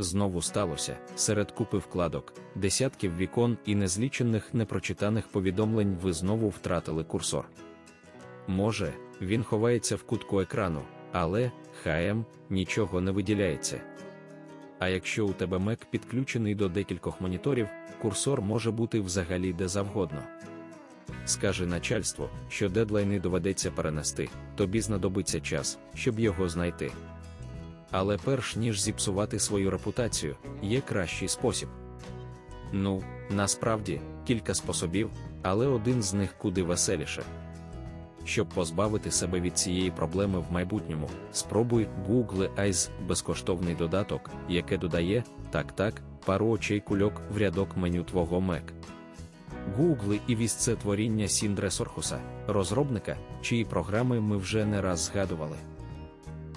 Знову сталося серед купи вкладок, десятків вікон і незлічених непрочитаних повідомлень ви знову втратили курсор. Може, він ховається в кутку екрану, але ХМ нічого не виділяється. А якщо у тебе Mac підключений до декількох моніторів, курсор може бути взагалі де завгодно. Скажи начальству, що дедлайни доведеться перенести, тобі знадобиться час, щоб його знайти. Але перш ніж зіпсувати свою репутацію, є кращий спосіб. Ну, насправді, кілька способів, але один з них куди веселіше. Щоб позбавити себе від цієї проблеми в майбутньому, спробуй Google Eyes безкоштовний додаток, яке додає так-так, пару очей кульок в рядок меню твого Mac. Google і це творіння Сіндре Сорхуса, розробника, чиї програми ми вже не раз згадували.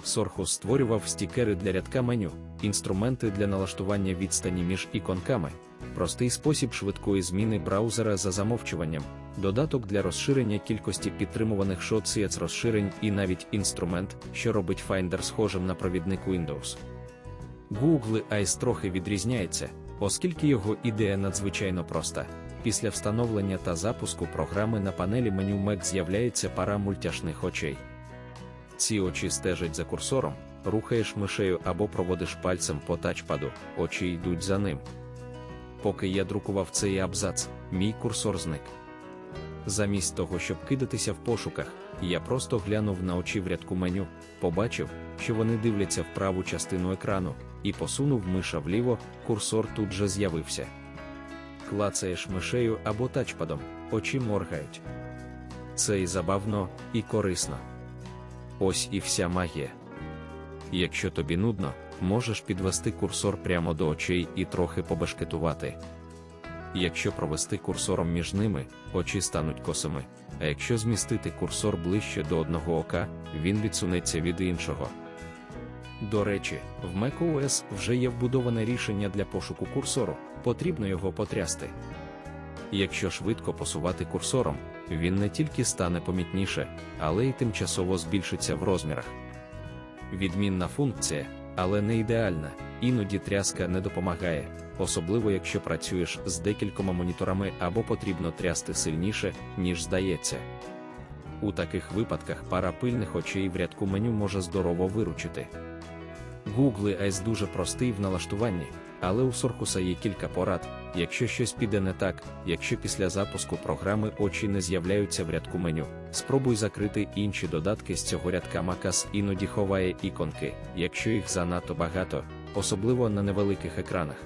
Сорхус створював стікери для рядка меню, інструменти для налаштування відстані між іконками, простий спосіб швидкої зміни браузера за замовчуванням, додаток для розширення кількості підтримуваних шоtsiec розширень і навіть інструмент, що робить Finder схожим на провідник Windows. Google Eyes трохи відрізняється, оскільки його ідея надзвичайно проста. Після встановлення та запуску програми на панелі меню Mac з'являється пара мультяшних очей. Ці очі стежать за курсором, рухаєш мишею або проводиш пальцем по тачпаду, очі йдуть за ним. Поки я друкував цей абзац, мій курсор зник. Замість того, щоб кидатися в пошуках, я просто глянув на очі в рядку меню, побачив, що вони дивляться в праву частину екрану, і посунув миша вліво, курсор тут же з'явився. Клацаєш мишею або тачпадом, очі моргають. Це і забавно, і корисно. Ось і вся магія. Якщо тобі нудно, можеш підвести курсор прямо до очей і трохи побешкетувати. Якщо провести курсором між ними, очі стануть косими, а якщо змістити курсор ближче до одного ока, він відсунеться від іншого. До речі, в macOS вже є вбудоване рішення для пошуку курсору, потрібно його потрясти. Якщо швидко посувати курсором, він не тільки стане помітніше, але й тимчасово збільшиться в розмірах. Відмінна функція, але не ідеальна, іноді тряска не допомагає, особливо якщо працюєш з декількома моніторами або потрібно трясти сильніше, ніж здається. У таких випадках пара пильних очей в рядку меню може здорово виручити. Google Eyes дуже простий в налаштуванні, але у Соркуса є кілька порад, якщо щось піде не так, якщо після запуску програми очі не з'являються в рядку меню, спробуй закрити інші додатки з цього рядка Macas іноді ховає іконки, якщо їх занадто багато, особливо на невеликих екранах.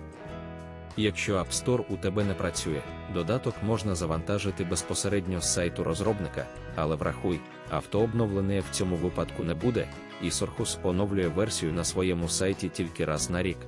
Якщо App Store у тебе не працює, додаток можна завантажити безпосередньо з сайту розробника, але врахуй, автообновлення в цьому випадку не буде, і Сорхус оновлює версію на своєму сайті тільки раз на рік.